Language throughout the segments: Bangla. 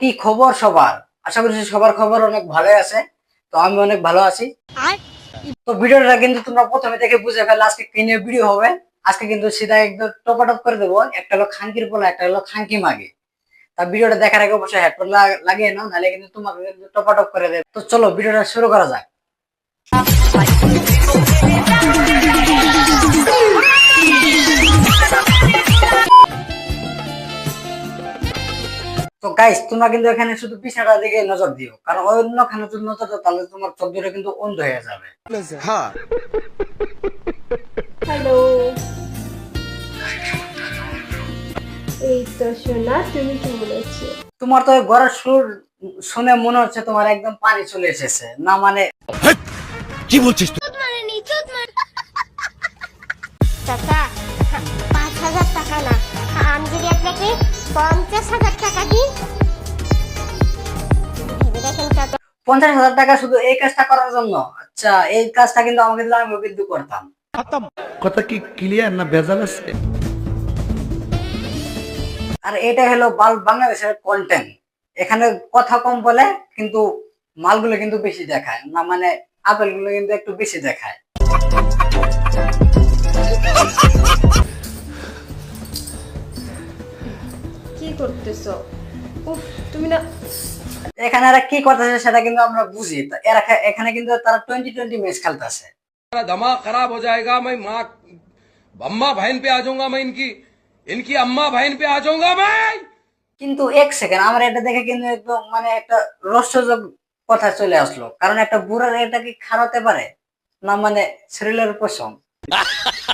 কি খবর সবার? আশা করছি সবার খবর অনেক ভালোই আছে। তো আমি অনেক ভালো আছি। তো ভিডিওটা কিন্তু তোমরা প্রথমে দেখে বুঝে ফেলে আজকে কি নিয়ে ভিডিও হবে। আজকে কিন্তু সিধা একদম টপাটপ করে দেবো। একটা হলো খাঙ্কির পোলা একটা হলো খাঙ্কি মাগে। তা ভিডিওটা দেখার আগে অবশ্যই হেডফোন লাগিয়ে নাও নাহলে কিন্তু তোমাকে কিন্তু টপাটপ করে দেবে। তো চলো ভিডিওটা শুরু করা যাক। তো গাইস তোমরা কিন্তু এখানে শুধু পিছাটার দিকে নজর দিও কারণ অন্যখানে যদি নজর দাও তাহলে তোমার চোখ দুটো কিন্তু অন্ধ হয়ে যাবে। हाँ হ্যালো। এই তো সোনা তুমি কেমন আছো তোমার তো গড়ের সুর শুনে মনে হচ্ছে তোমার একদম পানি চলে এসেছে না মানে কি বলছিস তুই? চাচা পাঁচ হাজার টাকা না। আমি যদি আপনাকে পঞ্চাশ হাজার টাকা পঞ্চাশ হাজার শুধু এই কাজটা করার জন্য? আচ্ছা এই কাজটা কিন্তু আমাকে দিলে আমি কিন্তু করতাম। কথা কি ক্লিয়ার না ভেজাল আছে? আর এটা হলো বাল বাংলাদেশের কন্টেন্ট এখানে কথা কম বলে কিন্তু মালগুলো কিন্তু বেশি দেখায়। না মানে আপেলগুলো কিন্তু একটু বেশি দেখায়। কি করতেছো? উফ তুমি না এখানে আর কি করতেছে সেটা কিন্তু আমরা বুঝি। এখানে কিন্তু তারা টোয়েন্টি টোয়েন্টি ম্যাচ খেলতেছে। দমা খারাপ হয়ে যায়গা মাই মা বাম্মা ভাইন পে আ যাউঙ্গা মাই ইনকি। ইনকি আম্মা ভাইন পে আ ভাই কিন্তু এক সেকেন্ড আমার এটা দেখে কিন্তু একদম মানে একটা রহস্যজক কথা চলে আসলো। কারণ একটা বুড়ার এটা কি খারাতে পারে? না মানে শরীরের উপশম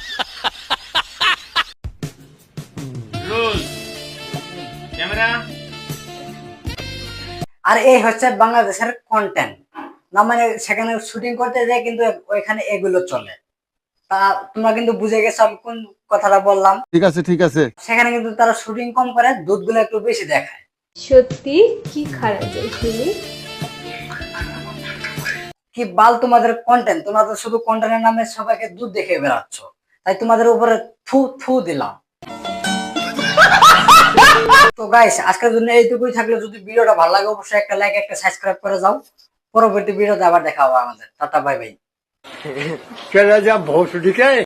আর এই হচ্ছে বাংলাদেশের কন্টেন্ট না মানে সেখানে শুটিং করতে যায় কিন্তু ওইখানে এগুলো চলে। তা তোমরা কিন্তু বুঝে গেছো আমি কোন কথাটা বললাম। ঠিক আছে ঠিক আছে। সেখানে কিন্তু তারা শুটিং কম করে দুধগুলো একটু বেশি দেখায়। সত্যি? কি খারাপ কি বাল তোমাদের কন্টেন্ট তোমরা তো শুধু কন্টেন্টের নামে সবাইকে দুধ দেখে বেড়াচ্ছ। তাই তোমাদের উপরে থু থু দিলাম। তো গাইস আজকের জন্য এইটুকুই থাকলে। যদি ভিডিওটা ভালো লাগে, অবশ্যই একটা লাইক একটা সাবস্ক্রাইব করে যাও। পরবর্তী ভিডিওতে আবার দেখা হবে আমাদের। টাটা বাই বাই চলে যা ভোসডিকে